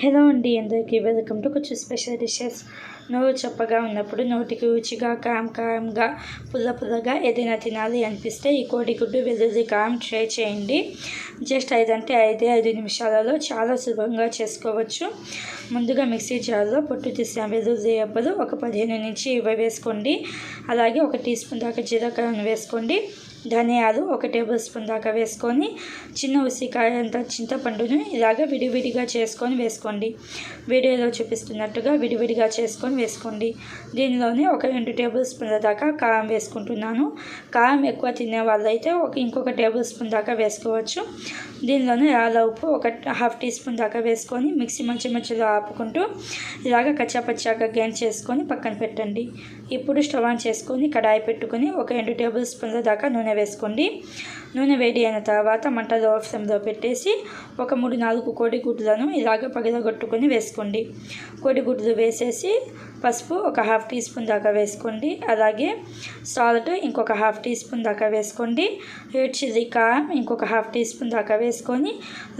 Hello అండి అందరికీ welcome to కొంచెం స్పెషల్ డిషెస్. నోరు చప్పగా ఉన్నప్పుడు నోటికి రుచిగా కారం కాయంగా పుల్ల పుల్లగా ఏదైనా తినాలి అనిపిస్తే ఈ కోడిగుడ్డు వెల్లుల్లి కారం ట్రై చేయండి. జస్ట్ ఐదంటే ఐదే ఐదు నిమిషాలలో చాలా సులభంగా చేసుకోవచ్చు. ముందుగా మిక్సీ జార్లో పొట్టు తీసిన వెల్లుల్లి అబ్బలు ఒక పదిహేను నుంచి ఇరవై వేసుకోండి. అలాగే ఒక టీ స్పూన్ దాకా జీలకర్రను వేసుకోండి. ధనియాలు ఒక టేబుల్ స్పూన్ దాకా వేసుకొని చిన్న ఉసికాయ అంత చింతపండును ఇలాగ విడివిడిగా చేసుకొని వేసుకోండి. వీడియోలో చూపిస్తున్నట్టుగా విడివిడిగా చేసుకొని వేసుకోండి. దీనిలోనే ఒక రెండు టేబుల్ స్పూన్ల దాకా కారం వేసుకుంటున్నాను. కారం ఎక్కువ తినే వాళ్ళైతే ఒక ఇంకొక టేబుల్ స్పూన్ దాకా వేసుకోవచ్చు. దీనిలోనే రాళ్ళ ఉప్పు ఒక హాఫ్ టీ స్పూన్ దాకా వేసుకొని మిక్సీ మంచి మంచిలో ఆపుకుంటూ ఇలాగ కచ్చాపచ్చాగా గ్రైండ్ చేసుకొని పక్కన పెట్టండి. ఇప్పుడు స్టవ్ ఆన్ చేసుకొని కడాయి పెట్టుకొని ఒక రెండు టేబుల్ స్పూన్ల దాకా నూనె నూనె వేసుకోండి. నూనె వేడి అయిన తర్వాత మంట లో పెట్టేసి ఒక మూడు నాలుగు కోడిగుడ్లను ఇలాగ పగిలగొట్టుకొని వేసుకోండి. కోడిగుడ్లు వేసేసి పసుపు ఒక హాఫ్ టీ స్పూన్ దాకా వేసుకోండి. అలాగే సాల్ట్ ఇంకొక హాఫ్ టీ స్పూన్ దాకా వేసుకోండి. రెడ్ చిల్లీ కారం ఇంకొక హాఫ్ టీ స్పూన్ దాకా వేసుకొని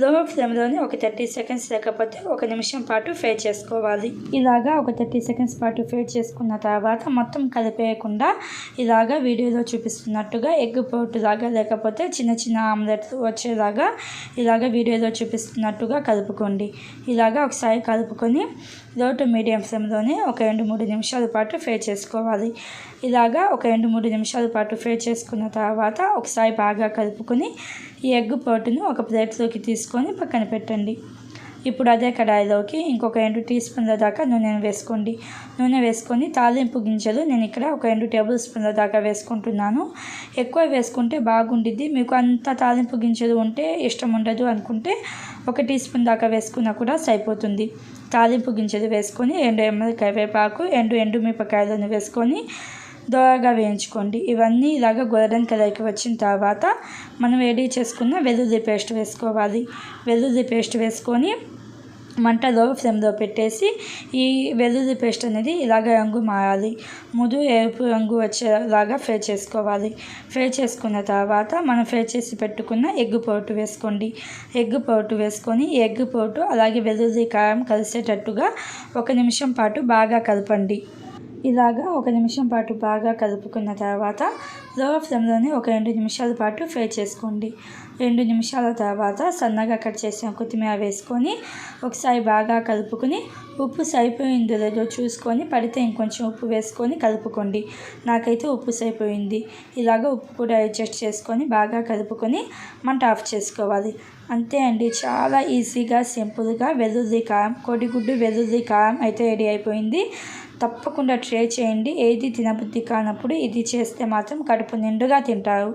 లో ఫ్లేమ్లోనే ఒక థర్టీ సెకండ్స్ లేకపోతే ఒక నిమిషం పాటు ఫ్రై చేసుకోవాలి. ఇలాగా ఒక థర్టీ సెకండ్స్ పాటు ఫ్రై చేసుకున్న తర్వాత మొత్తం కలిపేయకుండా ఇలాగా వీడియోలో చూపిస్తున్నట్టుగా ఎగ్ పోటు లాగా లేకపోతే చిన్న చిన్న ఆమ్లెట్లు వచ్చేలాగా ఇలాగ వీడియోలో చూపిస్తున్నట్టుగా కలుపుకోండి. ఇలాగా ఒకసారి కలుపుకొని లో టు మీడియం ఫ్లేమ్లోనే ఒక రెండు మూడు నిమిషాల పాటు ఫ్రై చేసుకోవాలి. ఇలాగా ఒక రెండు మూడు నిమిషాల పాటు ఫ్రై చేసుకున్న తర్వాత ఒకసారి బాగా కలుపుకొని ఈ ఎగ్ పోటును ఒక ప్లేట్లోకి తీసుకొని పక్కన పెట్టండి. ఇప్పుడు అదే కడాయిలోకి ఇంకొక రెండు టీ స్పూన్ల దాకా నూనె వేసుకోండి. నూనె వేసుకొని తాలింపు గింజలు నేను ఇక్కడ ఒక రెండు టేబుల్ స్పూన్ల దాకా వేసుకుంటున్నాను. ఎక్కువ వేసుకుంటే బాగుండిద్ది. మీకు అంత తాలింపు గింజలు ఉంటే ఇష్టం ఉండదు అనుకుంటే ఒక టీ స్పూన్ దాకా వేసుకున్నా కూడా సరిపోతుంది. తాలింపు గింజలు వేసుకొని ఎండు ఎమ్మల కరివేపాకు ఎండు ఎండుమిరపకాయలను వేసుకొని దోరగా వేయించుకోండి. ఇవన్నీ ఇలాగ గోల్డెన్ కలర్కి వచ్చిన తర్వాత మనం రెడీ చేసుకున్న వెల్లుల్లి పేస్ట్ వేసుకోవాలి. వెల్లుల్లి పేస్ట్ వేసుకొని మంట లో ఫ్లేమ్లో పెట్టేసి ఈ వెల్లుల్లి పేస్ట్ అనేది ఇలాగ రంగు మారాలి. ముదు ఎరుపు రంగు వచ్చేలాగా ఫ్రై చేసుకోవాలి. ఫ్రై చేసుకున్న తర్వాత మనం ఫ్రై చేసి పెట్టుకున్న ఎగ్ పౌటు వేసుకోండి. ఎగ్ పౌటు వేసుకొని ఎగ్ పౌటు అలాగే వెల్లుల్లి కారం కలిసేటట్టుగా ఒక నిమిషం పాటు బాగా కలపండి. ఇలాగా ఒక నిమిషం పాటు బాగా కలుపుకున్న తర్వాత లో ఫ్లేమ్లోనే ఒక రెండు నిమిషాల పాటు ఫ్రై చేసుకోండి. రెండు నిమిషాల తర్వాత సన్నగా కట్ చేసిన కొత్తిమీర వేసుకొని ఒకసారి బాగా కలుపుకొని ఉప్పు సరిపోయిందో లేదో చూసుకొని పడితే ఇంకొంచెం ఉప్పు వేసుకొని కలుపుకోండి. నాకైతే ఉప్పు సరిపోయింది. ఇలాగ ఉప్పు కూడా అడ్జస్ట్ చేసుకొని బాగా కలుపుకొని మంట ఆఫ్ చేసుకోవాలి. అంతే అండి. చాలా ఈజీగా సింపుల్గా వెల్లుల్లి కారం కోడిగుడ్డు వెల్లుల్లి కారం అయితే రెడీ అయిపోయింది. తప్పకుండా ట్రై చేయండి. ఏది తినబుద్ధి కానప్పుడు ఇది చేస్తే మాత్రం కడుపు నిండుగా తింటారు.